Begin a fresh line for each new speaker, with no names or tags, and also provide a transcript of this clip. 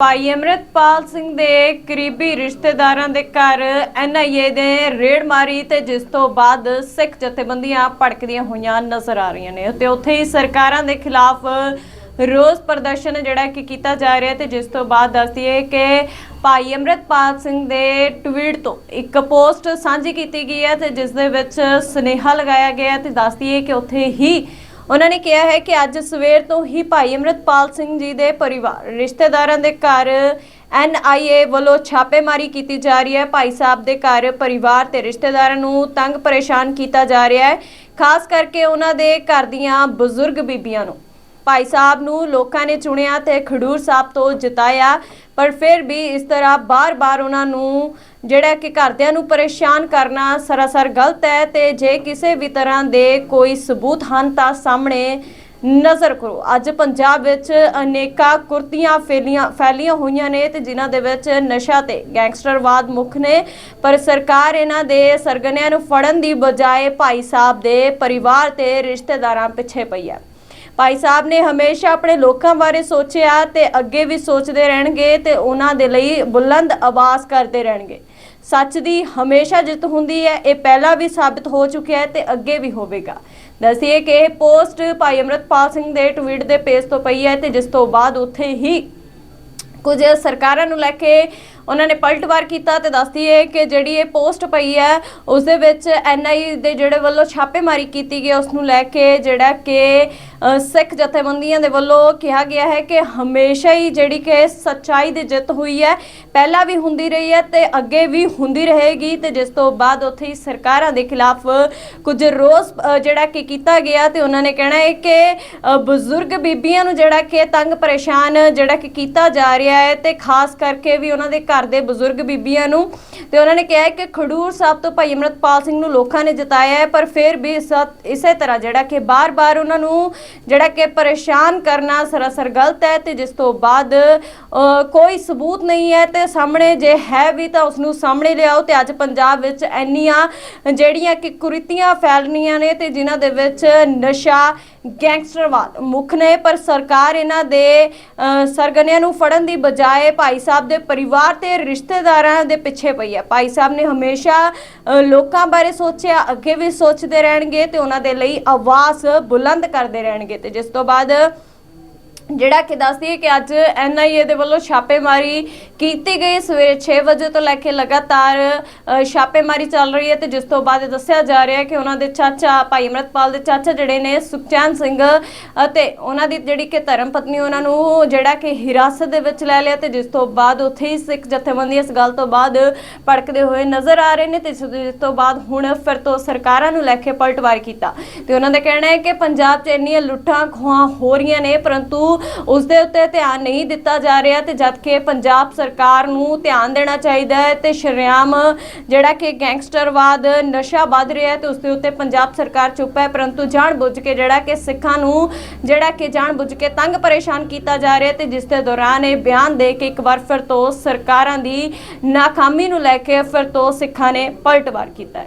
ਭਾਈ ਅਮਰਿਤਪਾਲ ਸਿੰਘ ਦੇ ਕਰੀਬੀ ਰਿਸ਼ਤੇਦਾਰਾਂ ਦੇ ਘਰ ਐਨਆਈਏ ਨੇ ਰੇਡ ਮਾਰੀ ਤੇ ਜਿਸ ਤੋਂ ਬਾਅਦ ਸਿੱਖ ਜਥੇਬੰਦੀਆਂ ਭੜਕਦੀਆਂ ਹੋਈਆਂ ਨਜ਼ਰ ਆ ਰਹੀਆਂ ਨੇ ਤੇ ਉੱਥੇ ਹੀ ਸਰਕਾਰਾਂ ਦੇ ਖਿਲਾਫ ਰੋਸ ਪ੍ਰਦਰਸ਼ਨ ਜਿਹੜਾ ਕਿ ਕੀਤਾ ਜਾ ਰਿਹਾ ਤੇ ਜਿਸ ਤੋਂ ਬਾਅਦ ਦੱਸਦੀਏ ਕਿ ਭਾਈ ਅਮਰਿਤਪਾਲ ਸਿੰਘ ਦੇ ਟਵੀਟ ਤੋਂ ਇੱਕ ਪੋਸਟ ਸਾਂਝੀ ਕੀਤੀ ਗਈ ਹੈ ਤੇ ਜਿਸ ਦੇ ਵਿੱਚ ਸੁਨੇਹਾ ਲਗਾਇਆ ਗਿਆ ਹੈ ਤੇ ਦੱਸਦੀਏ ਕਿ ਉੱਥੇ ਹੀ ਉਹਨਾਂ ਨੇ ਕਿਹਾ ਹੈ ਕਿ ਅੱਜ ਸਵੇਰ ਤੋਂ ਹੀ ਭਾਈ ਅਮਰਿਤਪਾਲ ਸਿੰਘ ਜੀ ਦੇ ਪਰਿਵਾਰ, ਰਿਸ਼ਤੇਦਾਰਾਂ ਦੇ ਘਰ ਐਨਆਈਏ ਵੱਲੋਂ ਛਾਪੇਮਾਰੀ ਕੀਤੀ ਜਾ ਰਹੀ ਹੈ। ਭਾਈ ਸਾਹਿਬ ਦੇ ਘਰ ਪਰਿਵਾਰ ਤੇ ਰਿਸ਼ਤੇਦਾਰਾਂ ਨੂੰ ਤੰਗ ਪਰੇਸ਼ਾਨ ਕੀਤਾ ਜਾ ਰਿਹਾ ਹੈ। ਖਾਸ ਕਰਕੇ ਉਹਨਾਂ ਦੇ ਘਰ ਦੀਆਂ ਬਜ਼ੁਰਗ ਬੀਬੀਆਂ ਨੂੰ। ਭਾਈ ਸਾਹਿਬ ਨੂੰ ਲੋਕਾਂ ਨੇ ਚੁਣਿਆ ਤੇ ਖਡੂਰ ਸਾਹਿਬ ਤੋਂ ਜਿਤਾਇਆ, ਪਰ ਫਿਰ ਵੀ ਇਸ ਤਰ੍ਹਾਂ ਬਾਰ-ਬਾਰ ਉਹਨਾਂ ਨੂੰ ਜਿਹੜਾ ਕਿ ਘਰਦਿਆਂ ਨੂੰ ਪਰੇਸ਼ਾਨ ਕਰਨਾ ਸਰਾਸਰ ਗਲਤ ਹੈ ਤੇ ਜੇ ਕਿਸੇ ਵੀ ਤਰ੍ਹਾਂ ਦੇ ਕੋਈ ਸਬੂਤ ਹਨ ਤਾਂ ਸਾਹਮਣੇ ਨਜ਼ਰ ਕਰੋ। ਅੱਜ ਪੰਜਾਬ ਵਿੱਚ ਅਨੇਕਾਂ ਕੁਰਤੀਆਂ ਫੈਲੀਆਂ ਫੈਲੀਆਂ ਹੋਈਆਂ ਨੇ ਤੇ ਜਿਨ੍ਹਾਂ ਦੇ ਵਿੱਚ ਨਸ਼ਾ ਤੇ ਗੈਂਗਸਟਰਵਾਦ ਮੁੱਖ ਨੇ, ਪਰ ਸਰਕਾਰ ਇਹਨਾਂ ਦੇ ਸਰਗਨਿਆਂ ਨੂੰ ਫੜਨ ਦੀ ਬਜਾਏ ਭਾਈ ਸਾਹਿਬ ਦੇ ਪਰਿਵਾਰ ਤੇ ਰਿਸ਼ਤੇਦਾਰਾਂ ਪਿੱਛੇ ਪਈ ਹੈ। ਭਾਈ ਸਾਹਿਬ ਨੇ ਹਮੇਸ਼ਾ ਆਪਣੇ ਲੋਕਾਂ ਬਾਰੇ ਸੋਚਿਆ ਤੇ ਅੱਗੇ ਵੀ ਸੋਚਦੇ ਰਹਿਣਗੇ ਤੇ ਉਹਨਾਂ ਦੇ ਲਈ ਬੁਲੰਦ ਆਵਾਜ਼ ਕਰਦੇ ਰਹਿਣਗੇ। ਸੱਚ ਦੀ ਹਮੇਸ਼ਾ ਜਿੱਤ ਹੁੰਦੀ ਹੈ, ਇਹ ਪਹਿਲਾਂ ਵੀ ਸਾਬਿਤ ਹੋ ਚੁੱਕਿਆ ਹੈ ਤੇ ਅੱਗੇ ਵੀ ਹੋਵੇਗਾ। ਦੱਸੀਏ ਕਿ ਇਹ ਪੋਸਟ ਭਾਈ ਅਮਰਤਪਾਲ ਸਿੰਘ ਦੇ ਟਵੀਟ ਦੇ ਪੇਜ ਤੋਂ ਪਈ ਹੈ ਤੇ ਜਿਸ ਤੋਂ ਬਾਅਦ ਉੱਥੇ ਹੀ ਕੁਝ ਸਰਕਾਰਾਂ ਨੂੰ ਲੈ ਕੇ ਉਹਨਾਂ ਨੇ ਪਲਟਵਾਰ ਕੀਤਾ ਤੇ ਦੱਸਦੀ ਹੈ ਕਿ ਜਿਹੜੀ ਇਹ ਪੋਸਟ ਪਈ ਹੈ, ਉਸ ਦੇ ਵਿੱਚ ਐਨਆਈ ਦੇ ਜਿਹੜੇ ਵੱਲੋਂ ਛਾਪੇਮਾਰੀ ਕੀਤੀ ਗਈ ਉਸ ਨੂੰ ਲੈ ਕੇ ਜਿਹੜਾ ਕਿ ਸਿੱਖ ਜਥੇਬੰਦੀਆਂ ਦੇ ਵੱਲੋਂ ਕਿਹਾ ਗਿਆ ਹੈ ਕਿ ਹਮੇਸ਼ਾ ਹੀ ਜਿਹੜੀ ਕਿ ਸੱਚਾਈ ਦੀ ਜਿੱਤ ਹੋਈ ਹੈ, ਪਹਿਲਾਂ ਵੀ ਹੁੰਦੀ ਰਹੀ ਹੈ ਤੇ ਅੱਗੇ ਵੀ ਹੁੰਦੀ ਰਹੇਗੀ ਤੇ ਜਿਸ ਤੋਂ ਬਾਅਦ ਉੱਥੇ ਸਰਕਾਰਾਂ ਦੇ ਖਿਲਾਫ ਕੁਝ ਰੋਸ ਜਿਹੜਾ ਕਿ ਕੀਤਾ ਗਿਆ ਤੇ ਉਹਨਾਂ ਨੇ ਕਹਿਣਾ ਹੈ ਕਿ ਬਜ਼ੁਰਗ ਬੀਬੀਆਂ ਨੂੰ ਜਿਹੜਾ ਕਿ ਤੰਗ ਪਰੇਸ਼ਾਨ ਜਿਹੜਾ ਕਿ ਕੀਤਾ ਜਾ ਰਿਹਾ ਹੈ ਤੇ ਖਾਸ ਕਰਕੇ ਵੀ ਉਹਨਾਂ ਦੇ ਘਰ ਦੇ ਬਜ਼ੁਰਗ ਬੀਬੀਆਂ ਨੂੰ ਤੇ ਉਹਨਾਂ ਨੇ ਕਿਹਾ ਕਿ ਖਡੂਰ ਸਾਹਿਬ ਤੋਂ ਭਾਈ ਅਮਰਤਪਾਲ ਸਿੰਘ ਨੂੰ ਲੋਕਾਂ ਨੇ ਜਿਤਾਇਆ ਹੈ, ਪਰ ਫਿਰ ਵੀ ਇਸੇ ਤਰ੍ਹਾਂ ਜਿਹੜਾ ਕਿ ਬਾਰ-ਬਾਰ ਉਹਨਾਂ ਨੂੰ ਜਿਹੜਾ ਕਿ ਪਰੇਸ਼ਾਨ ਕਰਨਾ ਸਰਾਸਰ ਗਲਤ ਹੈ ਤੇ ਜਿਸ ਤੋਂ ਬਾਅਦ ਕੋਈ ਸਬੂਤ ਨਹੀਂ ਹੈ ਤੇ ਸਾਹਮਣੇ ਜੇ ਹੈ ਵੀ ਤਾਂ ਉਸ ਨੂੰ ਸਾਹਮਣੇ ਲਿਆਓ ਤੇ ਅੱਜ ਪੰਜਾਬ ਵਿੱਚ ਇੰਨੀਆਂ ਜਿਹੜੀਆਂ ਕਿ ਕੁਰੀਤੀਆਂ ਫੈਲਣੀਆਂ ਨੇ ਤੇ ਜਿਨ੍ਹਾਂ ਦੇ ਵਿੱਚ ਨਸ਼ਾ ਗੈਂਗਸਟਰਵਾਦ ਮੁੱਖ ਨੇ ਪਰ ਸਰਕਾਰ ਇਹਨਾਂ ਦੇ ਅ, ਸਰਗਨਿਆਂ ਨੂੰ ਫੜਨ ਦੀ ਬਜਾਏ ਭਾਈ ਸਾਹਿਬ ਦੇ ਪਰਿਵਾਰ ਤੇ ਰਿਸ਼ਤੇਦਾਰਾਂ ਦੇ ਪਿੱਛੇ ਪਈ ਹੈ। ਭਾਈ ਸਾਹਿਬ ਨੇ ਹਮੇਸ਼ਾ ਲੋਕਾਂ ਬਾਰੇ ਸੋਚਿਆ ਅੱਗੇ ਵੀ ਸੋਚਦੇ ਰਹਿਣਗੇ ਤੇ ਉਹਨਾਂ ਦੇ ਲਈ ਆਵਾਜ਼ ਬੁਲੰਦ ਕਰਦੇ ਰਹਿਣਗੇ। ਤੇ ਜਿਸ ਤੋਂ ਬਾਅਦ ਜਿਹੜਾ ਕਿ ਦੱਸਦੀ ਹੈ ਕਿ ਅੱਜ ਐਨਆਈਏ ਦੇ ਵੱਲੋਂ ਛਾਪੇਮਾਰੀ ਕੀਤੀ ਗਈ। ਸਵੇਰੇ 6 ਵਜੇ ਤੋਂ ਲੈ ਕੇ ਲਗਾਤਾਰ ਅ, ਛਾਪੇਮਾਰੀ ਚੱਲ ਰਹੀ ਹੈ ਤੇ ਜਿਸ ਤੋਂ ਬਾਅਦ ਇਹ ਦੱਸਿਆ ਜਾ ਰਿਹਾ ਹੈ ਕਿ ਉਹਨਾਂ ਦੇ ਚਾਚਾ ਭਾਈ ਅਮਰਤਪਾਲ ਦੇ ਚਾਚਾ ਜਿਹੜੇ ਨੇ ਸੁਖਚੈਨ ਸਿੰਘ ਅਤੇ ਉਹਨਾਂ ਦੀ ਜਿਹੜੀ ਕਿ ਧਰਮ ਪਤਨੀ ਉਹਨਾਂ ਨੂੰ ਜਿਹੜਾ ਕਿ ਹਿਰਾਸਤ ਦੇ ਵਿੱਚ ਲੈ ਲਿਆ ਤੇ ਜਿਸ ਤੋਂ ਬਾਅਦ ਉੱਥੇ ਹੀ ਸਿੱਖ ਜਥੇਬੰਦੀ ਇਸ ਗੱਲ ਤੋਂ ਬਾਅਦ ਭੜਕਦੇ ਹੋਏ ਨਜ਼ਰ ਆ ਰਹੇ ਨੇ ਤੇ ਇਸ ਜਿਸ ਤੋਂ ਬਾਅਦ ਹੁਣ ਫਿਰ ਤੋਂ ਸਰਕਾਰਾਂ ਨੂੰ ਲੈ ਕੇ ਪਲਟਵਾਰ ਕੀਤਾ। ਤੇ ਉਹਨਾਂ ਦਾ ਕਹਿਣਾ ਹੈ ਕਿ ਪੰਜਾਬ 'ਚ ਇੰਨੀਆਂ ਲੁੱਟਾਂ ਖੋਹਾਂ ਹੋ ਰਹੀਆਂ ਨੇ ਪਰੰਤੂ ਉਸ ਦੇ ਉੱਤੇ ਧਿਆਨ ਨਹੀਂ ਦਿੱਤਾ ਜਾ ਰਿਹਾ ਤੇ ਜਦ ਕਿ ਪੰਜਾਬ ਸਰਕਾਰ ਨੂੰ ਧਿਆਨ ਦੇਣਾ ਚਾਹੀਦਾ ਹੈ ਤੇ ਸ਼ਰਿਆਮ ਜਿਹੜਾ ਕਿ ਗੈਂਗਸਟਰਵਾਦ ਨਸ਼ਾ ਵੱਧ ਰਿਹਾ ਹੈ ਤੇ ਉਸ ਦੇ ਉੱਤੇ ਪੰਜਾਬ ਸਰਕਾਰ ਚੁੱਪ ਹੈ, ਪਰੰਤੂ ਜਾਣ ਬੁੱਝ ਕੇ ਜਿਹੜਾ ਕਿ ਸਿੱਖਾਂ ਨੂੰ ਜਿਹੜਾ ਕਿ ਜਾਣ ਬੁੱਝ ਕੇ ਤੰਗ ਪਰੇਸ਼ਾਨ ਕੀਤਾ ਜਾ ਰਿਹਾ ਤੇ ਜਿਸ ਦੇ ਦੌਰਾਨ ਇਹ ਬਿਆਨ ਦੇ ਕੇ ਇੱਕ ਵਾਰ ਫਿਰ ਤੋਂ ਸਰਕਾਰਾਂ ਦੀ ਨਾਕਾਮੀ ਨੂੰ ਲੈ ਕੇ ਫਿਰ ਤੋਂ ਸਿੱਖਾਂ ਨੇ ਪਲਟਵਾਰ ਕੀਤਾ ਹੈ।